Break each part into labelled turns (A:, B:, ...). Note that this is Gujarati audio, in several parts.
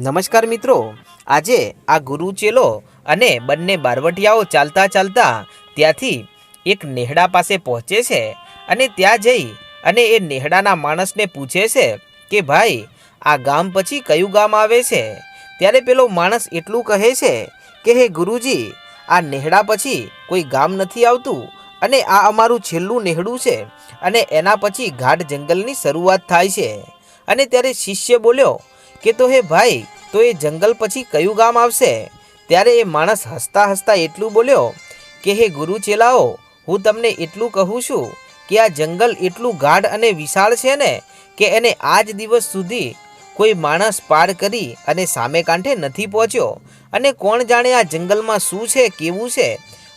A: નમસ્કાર મિત્રો. આજે આ ગુરુ ચેલો અને બંને બારવટિયાઓ ચાલતા ચાલતા ત્યાંથી એક નેહડા પાસે પહોંચે છે અને ત્યાં જઈ અને એ નેહડાના માણસને પૂછે છે કે, ભાઈ, આ ગામ પછી કયું ગામ આવે છે? ત્યારે પેલો માણસ એટલું કહે છે કે, હે ગુરુજી, આ નેહડા પછી કોઈ ગામ નથી આવતું અને આ અમારું છેલ્લું નેહડું છે અને એના પછી ઘાટ જંગલની શરૂઆત થાય છે. અને ત્યારે શિષ્ય બોલ્યો કે તો હે ભાઈ, તો એ જંગલ પછી કયું ગામ આવશે? ત્યારે એ માણસ હસતા હસતા એટલું બોલ્યો, કે હે ગુરુ ચેલાઓ, હું તમને એટલું કહું છું કે આ જંગલ એટલું ગાઢ અને વિશાળ છે ને, કે એને આજ દિવસ સુધી કોઈ માણસ પાર કરી અને સામે કાંઠે નથી પહોંચ્યો. અને કોણ જાણે આ જંગલમાં શું છે, કેવું છે,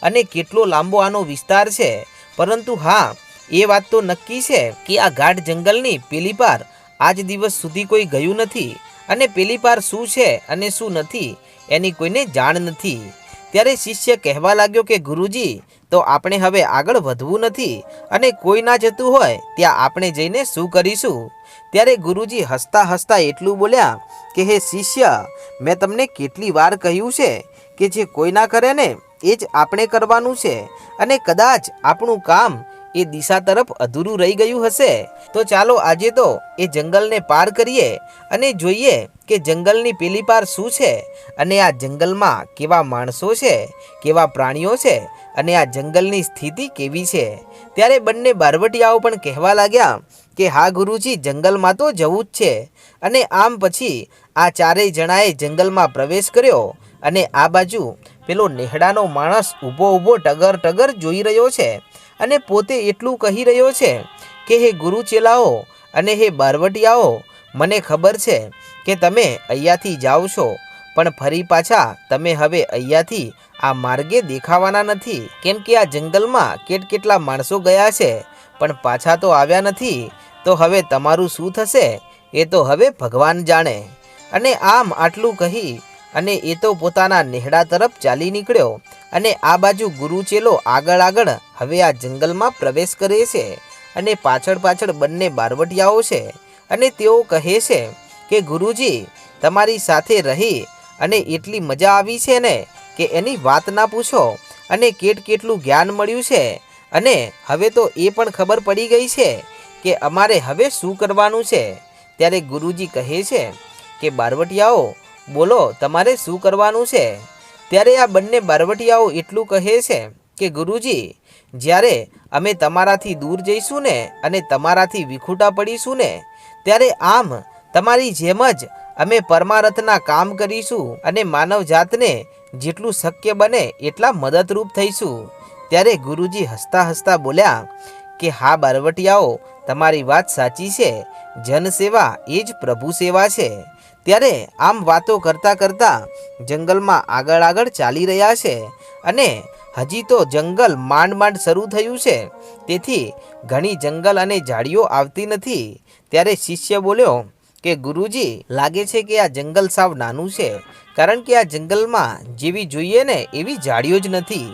A: અને કેટલો લાંબો આનો વિસ્તાર છે. પરંતુ હા, એ વાત તો નક્કી છે કે આ ગાઢ જંગલની પેલી પાર આજ દિવસ સુધી કોઈ ગયું નથી. અને પેલી પાર શું છે અને શું નથી, એની કોઈને જાણ નથી. ત્યારે શિષ્ય કહેવા લાગ્યો કે, ગુરુજી, તો આપણે હવે આગળ વધવું નથી અને કોઈ ના જતું હોય ત્યાં આપણે જઈને શું કરીશું? ત્યારે ગુરુજી હસતા હસતા એટલું બોલ્યા કે, હે શિષ્ય, મેં તમને કેટલી વાર કહ્યું છે કે જે કોઈ ના કરે ને, એ જ આપણે કરવાનું છે અને કદાચ આપણું કામ એ દિશા તરફ અધૂરું રહી ગયું હશે. તો ચાલો આજે તો એ જંગલને પાર કરીએ અને જોઈએ કે જંગલની પેલી પાર શું છે અને આ જંગલમાં કેવા માણસો છે, કેવા પ્રાણીઓ છે અને આ જંગલની સ્થિતિ કેવી છે. ત્યારે બંને બારવટિયાઓ પણ કહેવા લાગ્યા કે હા ગુરુજી, જંગલમાં તો જવું જ છે અને આમ પછી આ ચારેય જણાએ જંગલમાં પ્રવેશ કર્યો અને આ બાજુ પેલો નેહડાનો માણસ ઊભો ઊભો ટગર ટગર જોઈ રહ્યો છે અને પોતે એટલું કહી રહ્યો છે કે, હે ગુરુ ચેલાઓ અને હે બારવટિયાઓ, મને ખબર છે કે તમે અહીંયાથી જાઓ છો, પણ ફરી પાછા તમે હવે અહીંયાથી આ માર્ગે દેખાવાના નથી. કેમ કે આ જંગલમાં કેટ કેટલા માણસો ગયા છે, પણ પાછા તો આવ્યા નથી. તો હવે તમારું શું થશે? એ તો હવે ભગવાન જાણે. અને આમ આટલું કહી અને એ તો પોતાના નેહડા તરફ ચાલી નીકળ્યો. અને આ બાજુ ગુરુ ચેલો આગળ આગળ હવે આ જંગલમાં પ્રવેશ કરે છે અને પાછળ પાછળ બંને બારવટિયાઓ છે. અને તેઓ કહે છે કે, ગુરુજી, તમારી સાથે રહી અને એટલી મજા આવી છે ને કે એની વાત ના પૂછો અને કેટ કેટલું જ્ઞાન મળ્યું છે. અને હવે તો એ પણ ખબર પડી ગઈ છે કે અમારે હવે શું કરવાનું છે. ત્યારે ગુરુજી કહે છે કે, બારવટિયાઓ બોલો, તમારે શું કરવાનું છે? ત્યારે આ બંને બારવટિયાઓ એટલું કહે છે કે, ગુરુજી, જ્યારે અમે તમારાથી દૂર જઈશું ને અને તમારાથી વિખૂટા પડીશું ને, ત્યારે આમ તમારી જેમ જ અમે પરમારથના કામ કરીશું અને માનવ જાતને જેટલું શક્ય બને એટલા મદદરૂપ થઈશું. ત્યારે ગુરુજી હસતા હસતા બોલ્યા, કે હા બારવટિયાઓ, તમારી વાત સાચી છે. જનસેવા એ જ પ્રભુ સેવા છે. ત્યારે આમ વાતો કરતાં કરતાં જંગલમાં આગળ આગળ ચાલી રહ્યા છે અને હજી તો જંગલ માંડ માંડ શરૂ થયું છે. તેથી ઘણી જંગલ અને ઝાડીઓ આવતી નથી. ત્યારે શિષ્ય બોલ્યો કે, ગુરુજી, લાગે છે કે આ જંગલ સાવ નાનું છે, કારણ કે આ જંગલમાં જેવી જોઈએ ને એવી ઝાડીઓ જ નથી.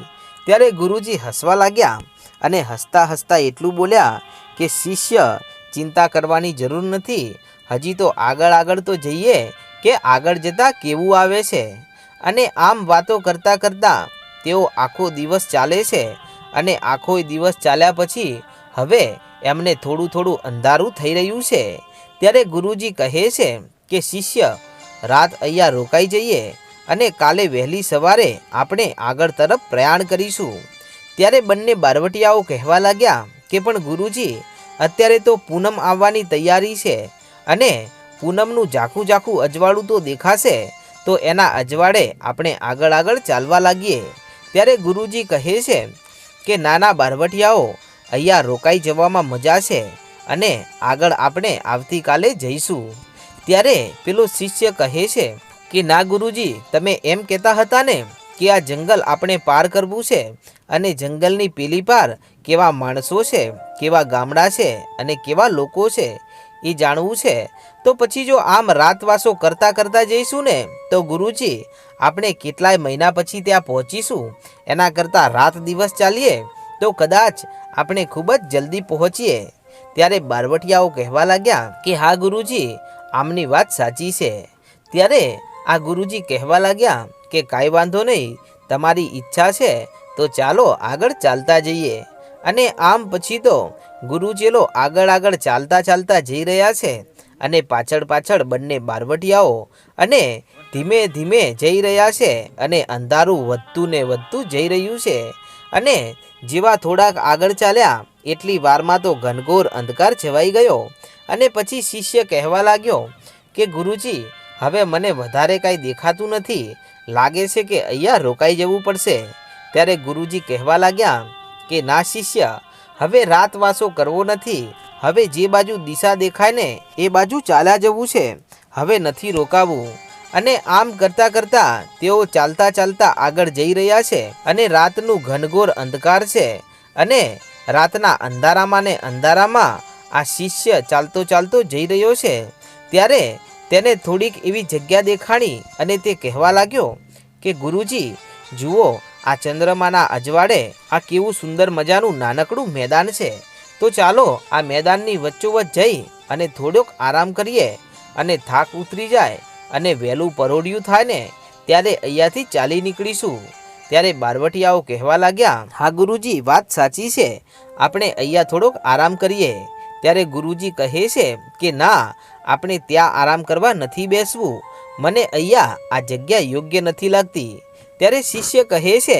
A: ત્યારે ગુરુજી હસવા લાગ્યા અને હસતા હસતા એટલું બોલ્યા કે, શિષ્ય, ચિંતા કરવાની જરૂર નથી. હજી તો આગળ આગળ તો જઈએ કે આગળ જતાં કેવું આવે છે? અને આમ વાતો કરતાં કરતાં તેઓ આખો દિવસ ચાલે છે અને આખો દિવસ ચાલ્યા પછી હવે એમને થોડું થોડું અંધારું થઈ રહ્યું છે. ત્યારે ગુરુજી કહે છે કે, શિષ્ય, રાત અહીંયા રોકાઈ જઈએ અને કાલે વહેલી સવારે આપણે આગળ તરફ પ્રયાણ કરીશું. ત્યારે બંને બારવટિયાઓ કહેવા લાગ્યા કે, પણ ગુરુજી, અત્યારે તો પૂનમ આવવાની તૈયારી છે. અને પૂનમનું ઝાખું ઝાખું અજવાળું તો દેખાશે, તો એના અજવાળે આપણે આગળ આગળ ચાલવા લાગીએ. ત્યારે ગુરુજી કહે છે કે, નાના બારવટિયાઓ, અહીંયા રોકાઈ જવામાં મજા છે અને આગળ આપણે આવતીકાલે જઈશું. ત્યારે પેલો શિષ્ય કહે છે કે, ના ગુરુજી, તમે એમ કહેતા હતા ને કે આ જંગલ આપણે પાર કરવું છે અને જંગલની પેલી પાર કેવા માણસો છે, કેવા ગામડા છે અને કેવા લોકો છે એ જાણવું છે? તો પછી જો આમ રાતવાસો કરતાં કરતાં જઈશું ને, તો ગુરુજી, આપણે કેટલાય મહિના પછી ત્યાં પહોંચીશું? એના કરતાં રાત દિવસ ચાલીએ, તો કદાચ આપણે ખૂબ જ જલ્દી પહોંચીએ. ત્યારે બારવટિયાઓ કહેવા લાગ્યા કે, હા, ગુરુજી, આમની વાત સાચી છે. ત્યારે આ ગુરુજી કહેવા લાગ્યા કે, કાંઈ વાંધો નહીં, તમારી ઈચ્છા છે, તો ચાલો આગળ ચાલતા જઈએ. અને આમ પછી તો ગુરુચેલો આગળ આગળ ચાલતા ચાલતા જઈ રહ્યા છે અને પાછળ પાછળ બંને બારવટિયાઓ અને ધીમે ધીમે જઈ રહ્યા છે અને અંધારું વધતું ને વધતું જઈ રહ્યું છે. અને જેવા થોડાક આગળ ચાલ્યા, એટલી વારમાં તો ઘનઘોર અંધકાર છવાઈ ગયો અને પછી શિષ્ય કહેવા લાગ્યો કે, ગુરુજી, હવે મને વધારે કાંઈ દેખાતું નથી. લાગે છે કે અહીંયા રોકાઈ જવું પડશે. ત્યારે ગુરુજી કહેવા લાગ્યા કે ના શિષ્ય, હવે રાતવાસો કરવો નથી. હવે જે બાજુ દિશા દેખાય ને, એ બાજુ ચાલ્યા જવું છે. હવે નથી રોકાવું. અને આમ કરતા કરતા તેઓ ચાલતા ચાલતા આગળ જઈ રહ્યા છે અને રાતનું ઘનઘોર અંધકાર છે. અને રાતના અંધારામાં ને અંધારામાં આ શિષ્ય ચાલતો ચાલતો જઈ રહ્યો છે. ત્યારે તેને થોડીક એવી જગ્યા દેખાણી અને તે કહેવા લાગ્યો કે, ગુરુજી, જુઓ આ ચંદ્રમાના અજવાળે આ કેવું સુંદર મજાનું નાનકડું મેદાન છે. તો ચાલો આ મેદાનની વચ્ચોવચ્ચ જઈ અને થોડોક આરામ કરીએ અને થાક ઉતરી જાય અને વહેલું પરોડિયું થાય ને ત્યારે અહીંયાથી ચાલી નીકળીશું. ત્યારે બારવટિયાઓ કહેવા લાગ્યા, હા, ગુરુજી, વાત સાચી છે. આપણે અહીંયા થોડોક આરામ કરીએ. ત્યારે ગુરુજી કહે છે કે, ના, આપણે ત્યાં આરામ કરવા નથી બેસવું. મને અહીંયા આ જગ્યા યોગ્ય નથી લાગતી. ત્યારે શિષ્ય કહે છે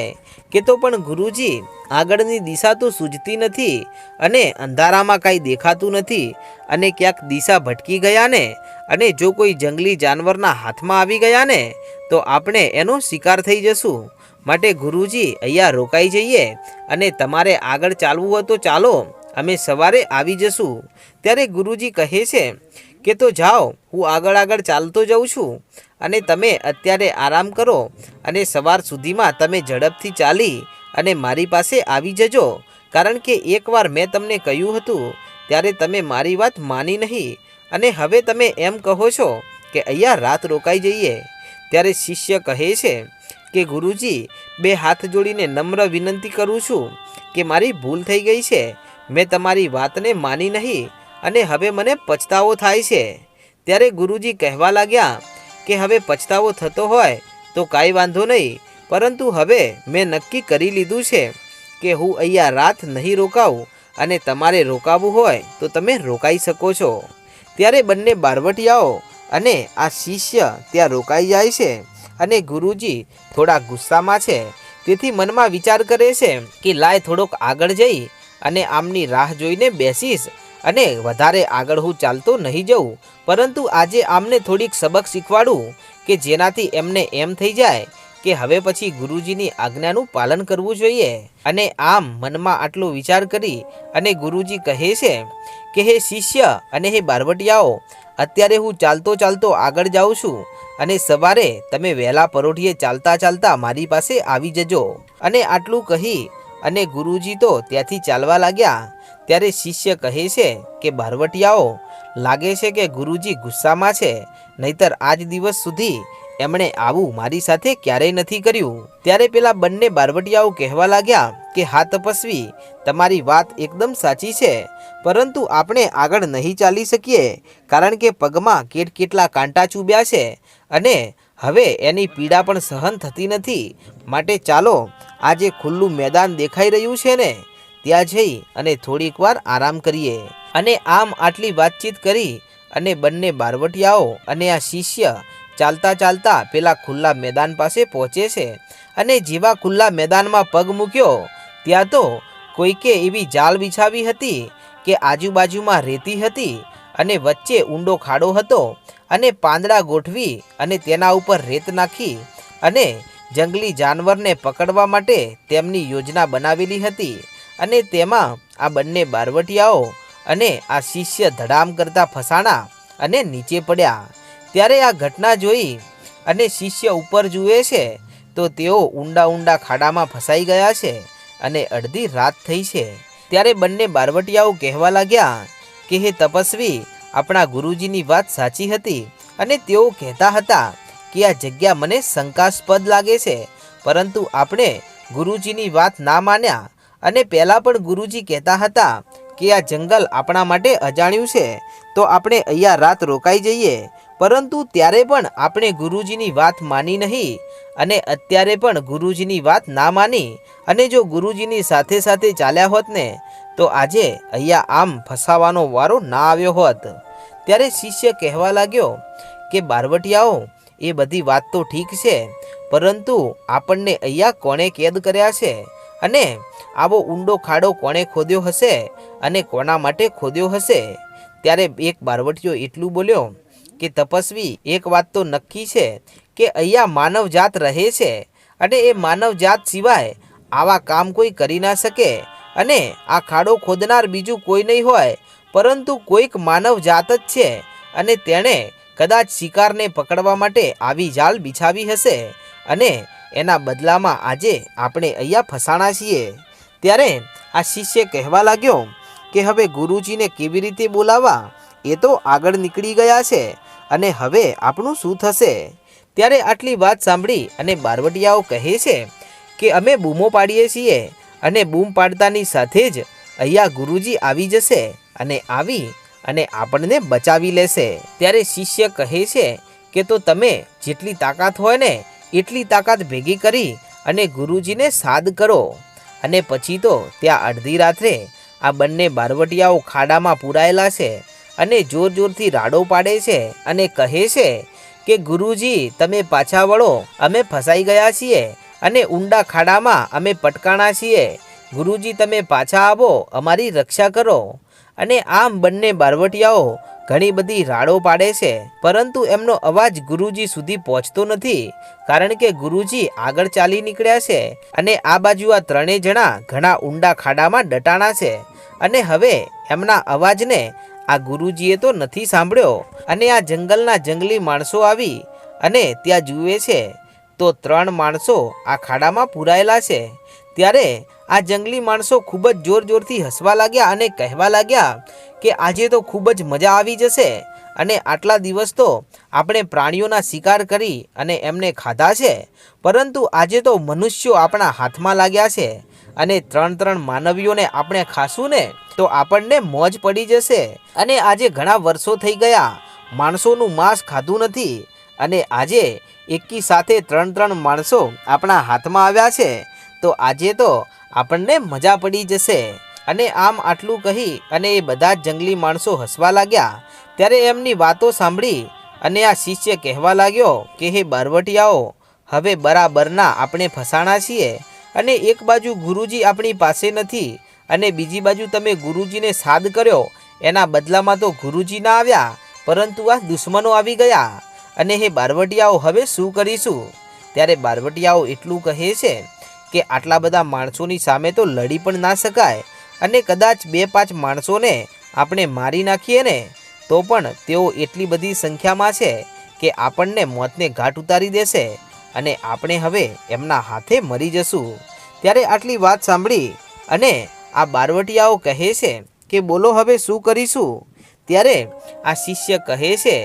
A: કે તો પણ ગુરુજી, આગળની દિશા તો સૂઝતી નથી અને અંધારામાં કાંઈ દેખાતું નથી અને ક્યાંક દિશા ભટકી ગયા ને અને જો કોઈ જંગલી જાનવરના હાથમાં આવી ગયા ને તો આપણે એનો શિકાર થઈ જશું. માટે ગુરુજી, અહીંયા રોકાઈ જઈએ અને તમારે આગળ ચાલવું હોય તો ચાલો, અમે સવારે આવી જશું. ત્યારે ગુરુજી કહે છે કે તો જાઓ, હું આગળ આગળ ચાલતો જાઉં છું. અને તમે અત્યારે આરામ કરો અને સવાર સુધીમાં તમે ઝડપથી ચાલી અને મારી પાસે આવી જજો. કારણ કે એકવાર મેં તમને કહ્યું હતું, ત્યારે તમે મારી વાત માની નહીં. અને હવે તમે એમ કહો છો કે અહીંયા રાત રોકાઈ જઈએ. ત્યારે શિષ્ય કહે છે કે, ગુરુજી, બે હાથ જોડીને નમ્ર વિનંતી કરું છું કે મારી ભૂલ થઈ ગઈ છે. મેં તમારી વાતને માની નહીં અને હવે મને પછતાવો થાય છે. ત્યારે ગુરુજી કહેવા લાગ્યા કે હવે પછતાવો થતો હોય તો કાંઈ વાંધો નહીં, પરંતુ હવે મેં નક્કી કરી લીધું છે કે હું અહીંયા રાત નહીં રોકાવું અને તમારે રોકાવું હોય તો તમે રોકાઈ શકો છો. ત્યારે બંને બારવટિયાઓ અને આ શિષ્ય ત્યાં રોકાઈ જાય છે અને ગુરુજી થોડા ગુસ્સામાં છે. તેથી મનમાં વિચાર કરે છે કે લાય થોડોક આગળ જઈ અને આમની રાહ જોઈને બેસીશ અને વધારે આગળ હું ચાલતો નહીં જઉં. પરંતુ આજે આમને થોડીક સબક શીખવાડું કે જેનાથી એમને એમ થઈ જાય કે હવે પછી ગુરુજીની આજ્ઞાનું પાલન કરવું જોઈએ. અને આમ મનમાં આટલો વિચાર કરી અને ગુરુજી કહે છે કે, હે શિષ્ય અને હે બારવટિયાઓ, અત્યારે હું ચાલતો ચાલતો આગળ જાઉં છું અને સવારે તમે વહેલા પરોઠીએ ચાલતા ચાલતા મારી પાસે આવી જજો. અને આટલું કહી અને ગુરુજી તો ત્યાંથી ચાલવા લાગ્યા. ત્યારે શિષ્ય કહે છે કે, બારવટિયાઓ, લાગે છે કે ગુરુજી ગુસ્સામાં છે, નહીતર આજ દિવસ સુધી એમણે આવું મારી સાથે ક્યારેય નથી કર્યું. ત્યારે પેલા બંને બારવટિયાઓ કહેવા લાગ્યા કે, હા તપસ્વી, તમારી વાત એકદમ સાચી છે, પરંતુ આપણે આગળ નહીં ચાલી શકીએ, કારણ કે પગમાં કેટ કેટલા કાંટા ચૂબ્યા છે અને હવે એની પીડા પણ સહન થતી નથી. માટે ચાલો આ જે ખુલ્લું મેદાન દેખાઈ રહ્યું છે ને ત્યાં જઈ અને થોડીક વાર આરામ કરીએ. અને આમ આટલી વાતચીત કરી અને બંને બારવટિયાઓ અને આ શિષ્ય ચાલતા ચાલતા પેલા ખુલ્લા મેદાન પાસે પહોંચે છે. અને જેવા ખુલ્લા મેદાનમાં પગ મૂક્યો, ત્યાં તો કોઈકે એવી જાળ બિછાવી હતી કે આજુબાજુમાં રેતી હતી અને વચ્ચે ઊંડો ખાડો હતો અને પાંદડા ગોઠવી અને તેના ઉપર રેત નાખી અને જંગલી જાનવરને પકડવા માટે તેમની યોજના બનાવેલી હતી. અને તેમાં આ બંને બારવટિયાઓ અને આ શિષ્ય ધડામ કરતા ફસાણા અને નીચે પડ્યા. ત્યારે આ ઘટના જોઈ અને શિષ્ય ઉપર જુએ છે, તો તેઓ ઊંડા ઊંડા ખાડામાં ફસાઈ ગયા છે અને અડધી રાત થઈ છે. ત્યારે બંને બારવટિયાઓ કહેવા લાગ્યા કે, હે તપસ્વી, આપણા ગુરુજીની વાત સાચી હતી અને તેઓ કહેતા હતા કે આ જગ્યા મને શંકાસ્પદ લાગે છે, પરંતુ આપણે ગુરુજીની વાત ના માન્યા અને પહેલાં પણ ગુરુજી કહેતા હતા કે આ જંગલ આપણા માટે અજાણ્યું છે. તો આપણે અહીંયા રાત રોકાઈ જઈએ. પરંતુ ત્યારે પણ આપણે ગુરુજીની વાત માની નહીં અને અત્યારે પણ ગુરુજીની વાત ના માની અને જો ગુરુજીની સાથે સાથે ચાલ્યા હોત ને, તો આજે અહીંયા આમ ફસાવાનો વારો ના આવ્યો હોત. ત્યારે શિષ્ય કહેવા લાગ્યો કે, બારવટિયાઓ, એ બધી વાત તો ઠીક છે, પરંતુ આપણને અહીંયા કોણે કેદ કર્યા છે? અને આવો ઊંડો ખાડો કોણે ખોદ્યો હશે અને કોના માટે ખોદ્યો હશે? ત્યારે એક બારવટીયો એટલું બોલ્યો કે, તપસ્વી, એક વાત તો નક્કી છે કે અહીંયા માનવજાત રહે છે અને એ માનવજાત સિવાય આવા કામ કોઈ કરી ના શકે અને આ ખાડો ખોદનાર બીજું કોઈ નહીં હોય, પરંતુ કોઈક માનવજાત જ છે અને તેણે કદાચ શિકારને પકડવા માટે આવી જાલ બિછાવી હશે અને એના બદલામાં આજે આપણે અહીંયા ફસાણા છીએ. ત્યારે આ શિષ્ય કહેવા લાગ્યો કે હવે ગુરુજીને કેવી રીતે બોલાવવા? એ તો આગળ નીકળી ગયા છે અને હવે આપણું શું થશે? ત્યારે આટલી વાત સાંભળી અને બારવટિયાઓ કહે છે કે અમે બૂમો પાડીએ છીએ અને બૂમ પાડતાની સાથે જ અહીંયા ગુરુજી આવી જશે અને આવી અને આપણને બચાવી લેશે. ત્યારે શિષ્ય કહે છે કે તો તમે જેટલી તાકાત હોય ને એટલી તાકાત ભેગી કરી અને ગુરુજીને સાદ કરો. અને પછી તો ત્યાં અડધી રાત્રે આ બંને બારવટિયાઓ ખાડામાં પૂરાયેલા છે અને જોર જોરથી રાડો પાડે છે અને કહે છે કે, ગુરુજી, તમે પાછા વળો. અમે ફસાઈ ગયા છીએ અને ઊંડા ખાડામાં અમે પટકાણા છીએ. ગુરુજી, તમે પાછા આવો. અમારી રક્ષા કરો. અને આમ બંને બારવટિયાઓ ઘણી બધી રાડો પાડે છે, પરંતુ એમનો અવાજ ગુરુજી સુધી પહોંચતો નથી, કારણ કે ગુરુજી આગળ ચાલી નીકળ્યા છે અને આ બાજુ આ ત્રણેય જણા ઘણા ઊંડા ખાડામાં દટાણા છે અને હવે એમના અવાજને આ ગુરુજીએ તો નથી સાંભળ્યો અને આ જંગલના જંગલી માણસો આવી અને ત્યાં જુએ છે, તો ત્રણ માણસો આ ખાડામાં પૂરાયેલા છે. ત્યારે આ જંગલી માણસો ખૂબ જ જોર જોરથી હસવા લાગ્યા અને કહેવા લાગ્યા કે આજે તો ખૂબ જ મજા આવી જશે અને આટલા દિવસ તો આપણે પ્રાણીઓના શિકાર કરી અને એમને ખાધા છે. પરંતુ આજે તો મનુષ્યો આપણા હાથમાં લાગ્યા છે અને ત્રણ ત્રણ માનવીઓને આપણે ખાશું ને તો આપણને મોજ પડી જશે. અને આજે ઘણા વર્ષો થઈ ગયા, માણસોનું માંસ ખાધું નથી અને આજે એકી સાથે ત્રણ ત્રણ માણસો આપણા હાથમાં આવ્યા છે. તો આજે તો આપણને મજા પડી જશે. અને આમ આટલું કહી અને એ બધા જ જંગલી માણસો હસવા લાગ્યા. ત્યારે એમની વાતો સાંભળી અને આ શિષ્ય કહેવા લાગ્યો કે, હે બારવટિયાઓ, હવે બરાબરના આપણે ફસાણા છીએ અને એક બાજુ ગુરુજી આપણી પાસે નથી અને બીજી બાજુ તમે ગુરુજીને સાદ કર્યો. એના બદલામાં તો ગુરુજી ના આવ્યા, પરંતુ આ દુશ્મનો આવી ગયા. અને હે બારવટિયાઓ, હવે શું કરીશું? ત્યારે બારવટિયાઓ એટલું કહે છે કે, આટલા બધા માણસોની સામે તો લડી પણ ના શકાય. અને કદાચ બે પાંચ માણસોને આપણે મારી નાખીએ ને, તો પણ તેઓ એટલી બધી સંખ્યામાં છે કે આપણને મોતને ઘાટ ઉતારી દેશે અને આપણે હવે એમના હાથે મરી જશું. ત્યારે આટલી વાત સાંભળી અને આ બારવટિયાઓ કહે છે કે, બોલો, હવે શું કરીશું? ત્યારે આ શિષ્ય કહે છે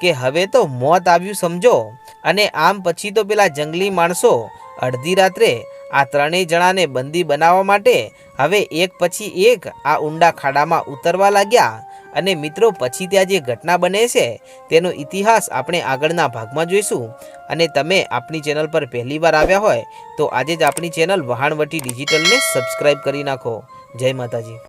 A: કે, હવે તો મોત આવ્યું સમજો અને આમ પછી તો પેલા જંગલી માણસો અડધી રાત્રે આ ત્રણેય જણાને બંદી બનાવવા માટે હવે એક પછી એક આ ઊંડા ખાડામાં ઉતરવા લાગ્યા અને મિત્રો પછી ત્યાં જે ઘટના બને છે તેનો ઇતિહાસ આપણે આગળના ભાગમાં જોઈશું. અને તમે આપણી ચેનલ પર પહેલીવાર આવ્યા હોય તો આજે જ આપણી ચેનલ વહાણવટી ડિજિટલને સબસ્ક્રાઈબ કરી નાખો. જય માતાજી.